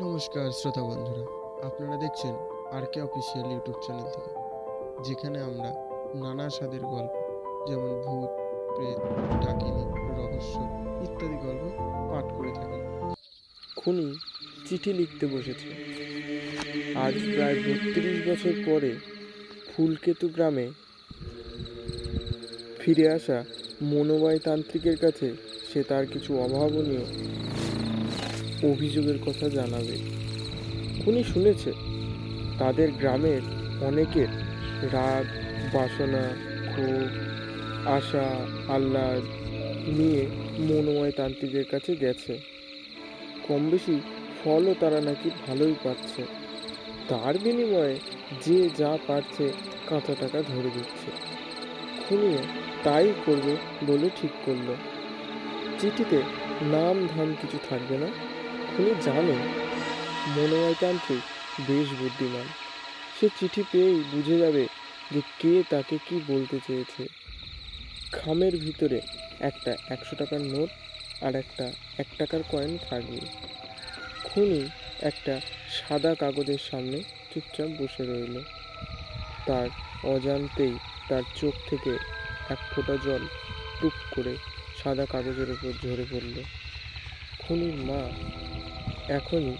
নমস্কার শ্রোতা বন্ধুরা, আপনারা দেখছেন R K official YouTube channel থেকে, যেখানে আমরা নানা স্বাদের গল্প, যেমন ভূত, প্রেত, ডাকিনী, রহস্য ইত্যাদি গল্প পাঠ করে থাকি। খুনি চিঠি লিখতে বসেছে। আজ প্রায় বত্রিশ বছর পরে ফুলকেতু গ্রামে ফিরে আসা মনোময় তান্ত্রিকের কাছে সে তার কিছু অভাবনীয় অভিযোগের কথা জানাবে। খুনি শুনেছে, তাদের গ্রামের অনেকের রাগ, বাসনা, ক্ষোভ, আশা, আহ্লাদ নিয়ে মনোময় তান্ত্রিকের কাছে গেছে। কম বেশি ফলও তারা নাকি ভালোই পাচ্ছে। তার বিনিময়ে যে যা পারছে কাঁচা টাকা ধরে দিচ্ছে। খুনিও তাই করবে বলে ঠিক করল। চিঠিতে নাম ধাম কিছু থাকবে না? খুনি জানে মনোময়তান্ত্রিক বেশ বুদ্ধিমান। সে চিঠি পেয়েই বুঝে যাবে যে কে তাকে কি বলতে চেয়েছে। খামের ভিতরে একটা একশো টাকার নোট আর একটা এক টাকার কয়েন থাকবে। খুনি একটা সাদা কাগজের সামনে চুপচাপ বসে রইল। তার অজান্তেই তার চোখ থেকে এক ফোঁটা জল টুপ করে সাদা কাগজের উপর ঝরে পড়ল। খুনির মা এখনই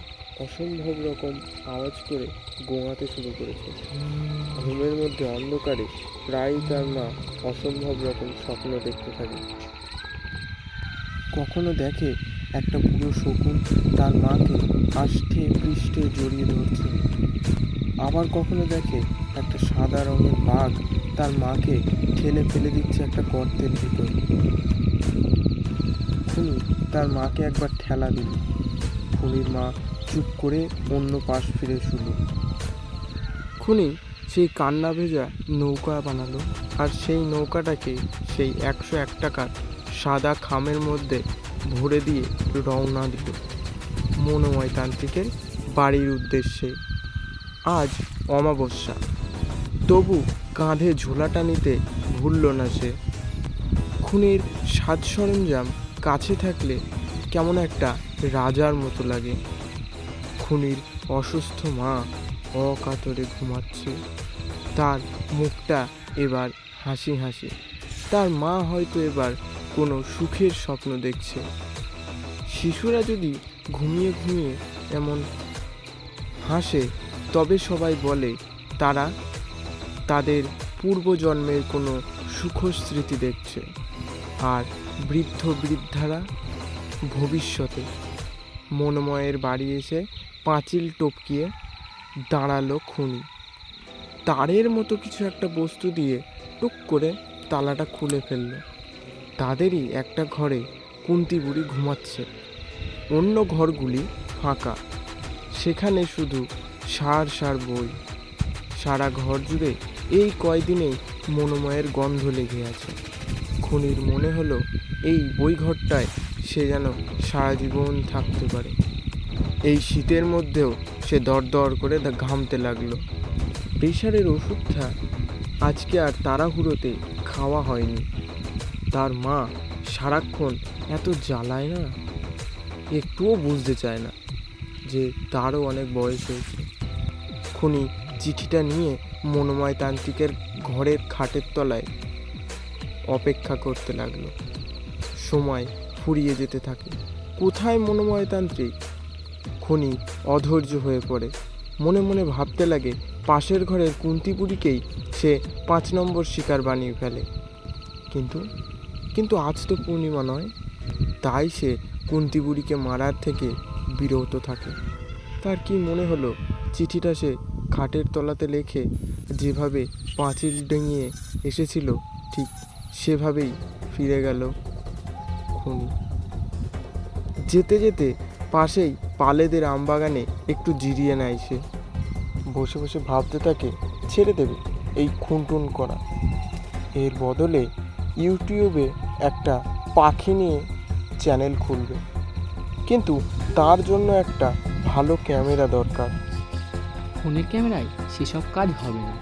অসম্ভব রকম আওয়াজ করে গোঙাতে শুরু করেছে। ঘুমের মধ্যে অন্ধকারে প্রায়ই তার মা অসম্ভব রকম স্বপ্ন দেখতে থাকে। কখনো দেখে একটা বুড়ো শকুন তার মাকে আষ্টে পৃষ্ঠে জড়িয়ে ধরছে। আবার কখনো দেখে একটা সাদা রঙের বাঘ তার মাকে ঠেলে ফেলে দিচ্ছে একটা গর্তের ভিতর। তার মাকে একবার ঠেলা দিল খুনির মা চুপ করে অন্য পাশ ফিরে শুলো। খুনি সেই কান্না ভেজা নৌকা বানালো আর সেই নৌকাটাকে সেই একশো এক টাকার সাদা খামের মধ্যে ভরে দিয়ে রওনা দিল মনোময় তান্ত্রিকের বাড়ির উদ্দেশ্যে। আজ অমাবস্যা। তবু কাঁধে ঝোলাটা নিতে ভুলল না সে। খুনের সাজ সরঞ্জাম কাছে থাকলে কেমন একটা রাজার মতো লাগে। খুনির অসুস্থ মা অকাতরে ঘুমাচ্ছে। তার মুখটা এবার হাসি হাসি। তার মা হয়তো এবার কোনো সুখের স্বপ্ন দেখছে। শিশুরা যদি ঘুমিয়ে ঘুমিয়ে এমন হাসে, তবে সবাই বলে, তারা তাদের পূর্বজন্মের কোনো সুখ স্মৃতি দেখছে। আর বৃদ্ধ বৃদ্ধারা ভবিষ্যতে মনোময়ের বাড়ি এসে পাঁচিল টপকিয়ে দাঁড়াল খুনি। তারের মতো কিছু একটা বস্তু দিয়ে টুক করে তালাটা খুলে ফেলল। তাদেরই একটা ঘরে কুন্তি বুড়ি ঘুমাচ্ছে। অন্য ঘরগুলি ফাঁকা। সেখানে শুধু সার সার বই। সারা ঘর জুড়ে এই কয়দিনেই মনোময়ের গন্ধ লেগে আছে। খুনির মনে হলো, এই বই ঘরটায় সে যেন সারা জীবন থাকতে পারে। এই শীতের মধ্যেও সে দরদর করে ঘামতে লাগল। প্রেশারের ওষুধটা আজকে আর তাড়াহুড়োতে খাওয়া হয়নি। তার মা সারাক্ষণ এত জ্বালায় না, একটুও বুঝতে চায় না যে তারও অনেক বয়স হয়েছে। খুনি চিঠিটা নিয়ে মনোময় তান্ত্রিকের ঘরের খাটের তলায় অপেক্ষা করতে লাগল। সময় ফুরিয়ে যেতে থাকে। কোথায় মনোময়তান্ত্রিক? খনি অধৈর্য হয়ে পড়ে। মনে মনে ভাবতে লাগে, পাশের ঘরের কুন্তিপুরীকেই সে পাঁচ নম্বর শিকার বানিয়ে ফেলে। কিন্তু কিন্তু আজ তো পূর্ণিমা নয়। তাই সে কুন্তিপুরীকে মারার থেকে বিরত থাকে। তার কি মনে হলো, চিঠিটা সে খাটের তলাতে লেখে, যেভাবে পাঁচিল ডেঙিয়ে এসেছিল, ঠিক সেভাবেই ফিরে গেল। খুনি যেতে যেতে পাশেই পালেদের আমবাগানে একটু জিরিয়ে নেয় সে। বসে বসে ভাবতে থাকে ছেড়ে দেবে এই খুনটুন করা। এর বদলে ইউটিউবে একটা পাখি নিয়ে চ্যানেল খুলবে। কিন্তু তার জন্য একটা ভালো ক্যামেরা দরকার। ফোনের ক্যামেরায় সেসব কাজ হবে না।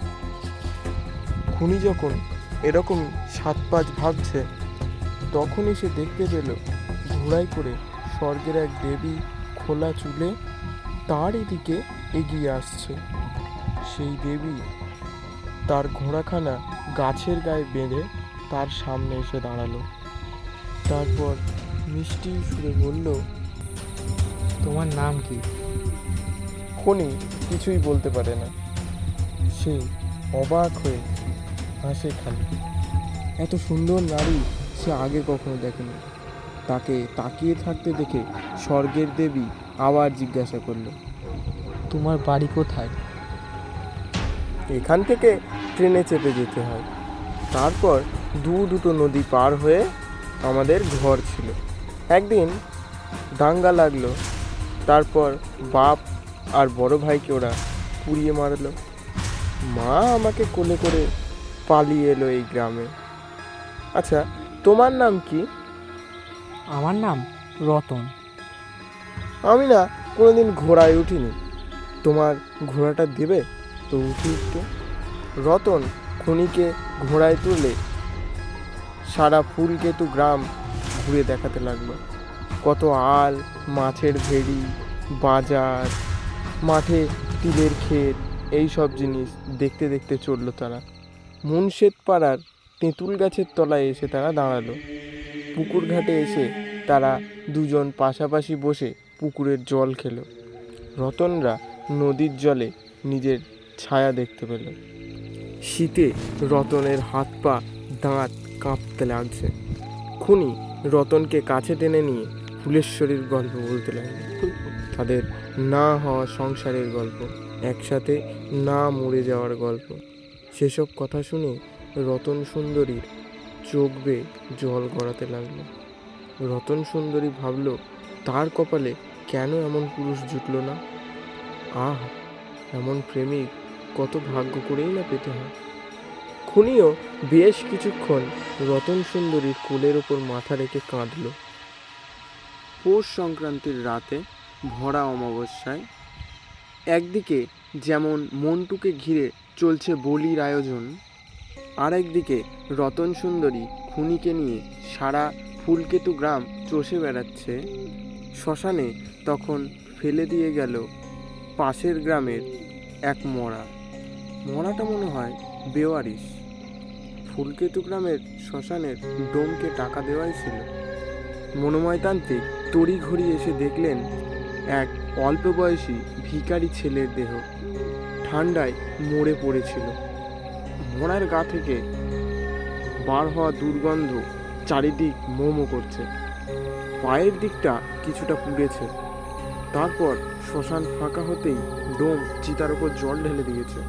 খুনি যখন এরকম সাত পাঁচ ভাবছে তখনই সে দেখতে পেল ঘোড়ায় করে স্বর্গের এক দেবী খোলা চুলে তার এদিকে এগিয়ে আসছে। সেই দেবী তার ঘোড়াখানা গাছের গায়ে বেঁধে তার সামনে এসে দাঁড়াল। তারপর মিষ্টি সুরে বলল তোমার নাম কি? খনি কিছুই বলতে পারে না। সে অবাক হয়ে হাসে খালি। এত সুন্দর নারী সে আগে কখনো দেখেনি। তাকে তাকিয়ে থাকতে দেখে স্বর্গের দেবী আবার জিজ্ঞাসা করল, তোমার বাড়ি কোথায়? এখান থেকে ট্রেনে চেপে যেতে হয়। তারপর দু দুটো নদী পার হয়ে আমাদের ঘর ছিল। একদিন দাঙ্গা লাগল, তারপর বাপ আর বড় ভাইকে ওরা পুড়িয়ে মারলো। মা আমাকে কোলে করে পালিয়ে এলো এই গ্রামে। আচ্ছা তোমার নাম কি? আমার নাম রতন। আমি না কোনোদিন ঘোড়ায় উঠিনি। তোমার ঘোড়াটা দেবে তো উঠি একটু। রতন খনিকে ঘোড়ায় তুলে সারা ফুলকেতু গ্রাম ঘুরে দেখাতে লাগল। কত আল মাছের ভেড়ি বাজার মাঠে তিলের ক্ষেত এই সব জিনিস দেখতে দেখতে চলল তারা। মুনশেদ পাড়ার তেঁতুল গাছের তলায় এসে তারা দাঁড়াল। পুকুর ঘাটে এসে তারা দুজন পাশাপাশি বসে পুকুরের জল খেলো। রতনরা নদীর জলে নিজের ছায়া দেখতে পেল। শীতে রতনের হাত পা, দাঁত কাঁপতে লাগছে। খুনি রতনকে কাছে টেনে নিয়ে ফুলেশ্বরীর গল্প বলতে লাগল। তাদের না হওয়া সংসারের গল্প, একসাথে না মরে যাওয়ার গল্প। সেসব কথা শুনে রতন সুন্দরীর চোখ বেয়ে জল গড়াতে লাগল। রতন সুন্দরী ভাবল, তার কপালে কেন এমন পুরুষ জুটল না? আহ, এমন প্রেমিক কত ভাগ্য করেই না পেতে হয়। খুনিও বেশ কিছুক্ষণ রতন সুন্দরীর কোলের ওপর মাথা রেখে কাঁদল। পৌষ সংক্রান্তির রাতে ভরা অমাবস্যায় একদিকে যেমন মন্টুকে ঘিরে চলছে বলির আয়োজন আর একদিকে রতন সুন্দরী খুনিকে নিয়ে সারা ফুলকেতু গ্রাম চষে বেড়াচ্ছে। শ্মশানে তখন ফেলে দিয়ে গেল পাশের গ্রামের এক মরা। মরাটা মনে হয় বেওয়ারিশ। ফুলকেতু গ্রামের শ্মশানের ডোমকে টাকা দেওয়াই ছিল। মনোময়তান্ত্রিক তড়ি ঘড়ি এসে দেখলেন এক অল্প বয়সী ভিখারি ছেলের দেহ। ঠান্ডায় মরে পড়েছিল। মরার গা থেকে বার হওয়া দুর্গন্ধ চারিদিক মোমো করছে। পায়ের দিকটা কিছুটা পুড়েছে। তারপর শ্মশান ফাঁকা হতেই ডোম চিতার ওপর জল ঢেলে দিয়েছে।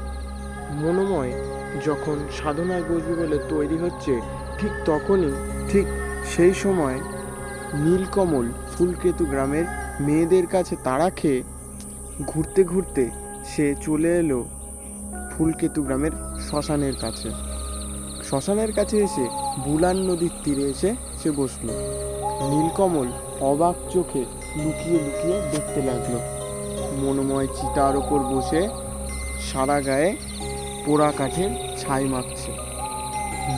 মনোময় যখন সাধনায় বসবে বলে তৈরি হচ্ছে, ঠিক তখনই, ঠিক সেই সময় নীলকমল ফুলকেতু গ্রামের মেয়েদের কাছে তাড়া খেয়ে ঘুরতে ঘুরতে সে চলে এলো ফুলকেতু গ্রামের শ্মশানের কাছে। শ্মশানের কাছে এসে বুলান নদীর তীরে এসে সে বসল। নীলকমল অবাক চোখে লুকিয়ে লুকিয়ে দেখতে লাগল। মনোময় চিতার ওপর বসে সারা গায়ে পোড়া কাঠের ছাই মাখছে।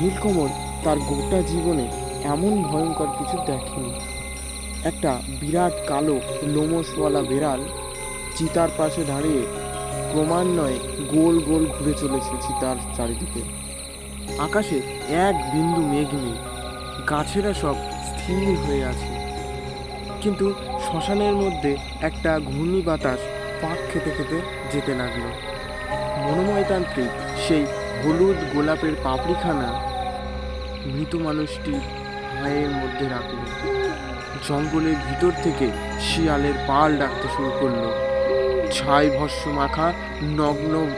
নীলকমল তার গোটা জীবনে এমন ভয়ঙ্কর কিছু দেখেনি। একটা বিরাট কালো লোমসওয়ালা বেড়াল চিতার পাশে দাঁড়িয়ে ক্রমান্বয়ে গোল গোল ঘুরে চলেছে চিতার চারিদিকে। আকাশে এক বিন্দু মেঘ নেই, গাছেরা সব স্থির হয়ে আছে। কিন্তু শ্মশানের মধ্যে একটা ঘূর্ণি বাতাস পাক খেতে খেতে যেতে লাগল। মনোময়তান্ত্রিক সেই হলুদ গোলাপের পাপড়িখানা মৃত মানুষটি হায়ের মধ্যে রাখল। জঙ্গলের ভিতর থেকে শিয়ালের পাল ডাকতে শুরু করল। ছাই ভস্য মাখা নগ্ন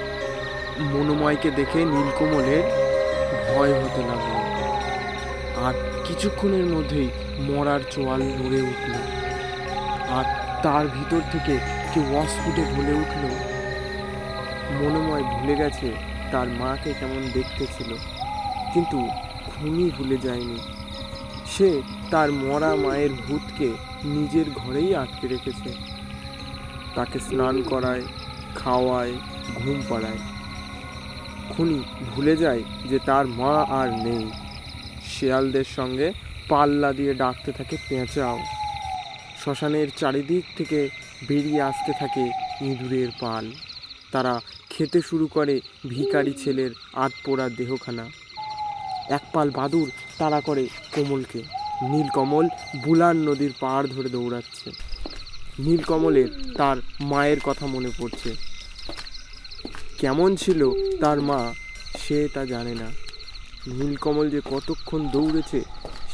মনোময়কে দেখে নীলকমলের ভয় হতে লাগল। আর কিছুক্ষণের মধ্যেই মরার চোয়াল নড়ে উঠল। আর তার ভিতর থেকে কেউ অস্ফুটে ভুলে উঠল। মনোময় ভুলে গেছে তার মাকে কেমন দেখতে ছিল। কিন্তু খুনি ভুলে যায়নি। সে তার মরা মায়ের ভূতকে নিজের ঘরেই আটকে রেখেছে। তাকে স্নান করায়, খাওয়ায়, ঘুম পাড়ায়। খুনি ভুলে যায় যে তার মা আর নেই। শেয়ালদের সঙ্গে পাল্লা দিয়ে ডাকতে থাকে পেঁচাও। শ্মশানের চারিদিক থেকে বেরিয়ে আসতে থাকে ইঁদুরের পাল। তারা খেতে শুরু করে ভিকারি ছেলের আধপোড়া দেহখানা। এক পাল বাদুর তাড়া করে কোমলকে। নীলকমল বুলার নদীর পাড় ধরে দৌড়াচ্ছে। নীলকমলের তার মায়ের কথা মনে পড়ছে। কেমন ছিল তার মা, সে তা জানে না। নীলকমল যে কতক্ষণ দৌড়েছে,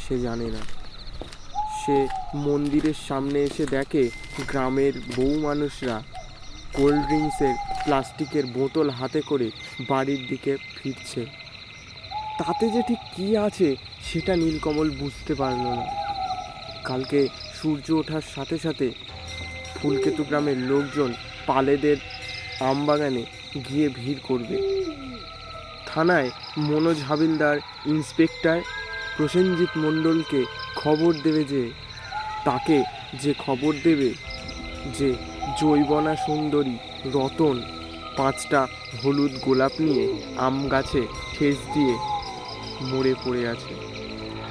সে জানে না। সে মন্দিরের সামনে এসে দেখে গ্রামের বউ মানুষরা কোল্ড ড্রিঙ্কসের প্লাস্টিকের বোতল হাতে করে বাড়ির দিকে ফিরছে। তাতে যে ঠিক কী আছে, সেটা নীলকমল বুঝতে পারল না। কালকে সূর্য ওঠার সাথে সাথে ফুলকেতু গ্রামের লোকজন পালেদের আমবাগানে গিয়ে ভিড় করবে। থানায় মনোজ হাবিলদার, ইন্সপেক্টর প্রসেনজিৎ মণ্ডলকে খবর দেবে যে, তাকে যে খবর দেবে যে, জৈবনা সুন্দরী রতন পাঁচটা হলুদ গোলাপ নিয়ে আম গাছে ঠেস দিয়ে মরে পড়ে আছে।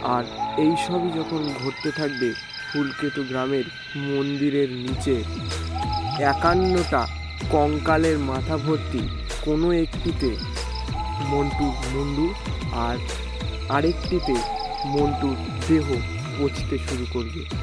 আর এই সবই যখন ঘটতে থাকবে ফুলকেতু গ্রামের মন্দিরের নিচে। একান্নটা কঙ্কালের মাথা ভর্তি। কোনো একটিতে মন্টু মুন্ডু আর আরেকটিতে মন্টুর দেহ পচতে শুরু করবে।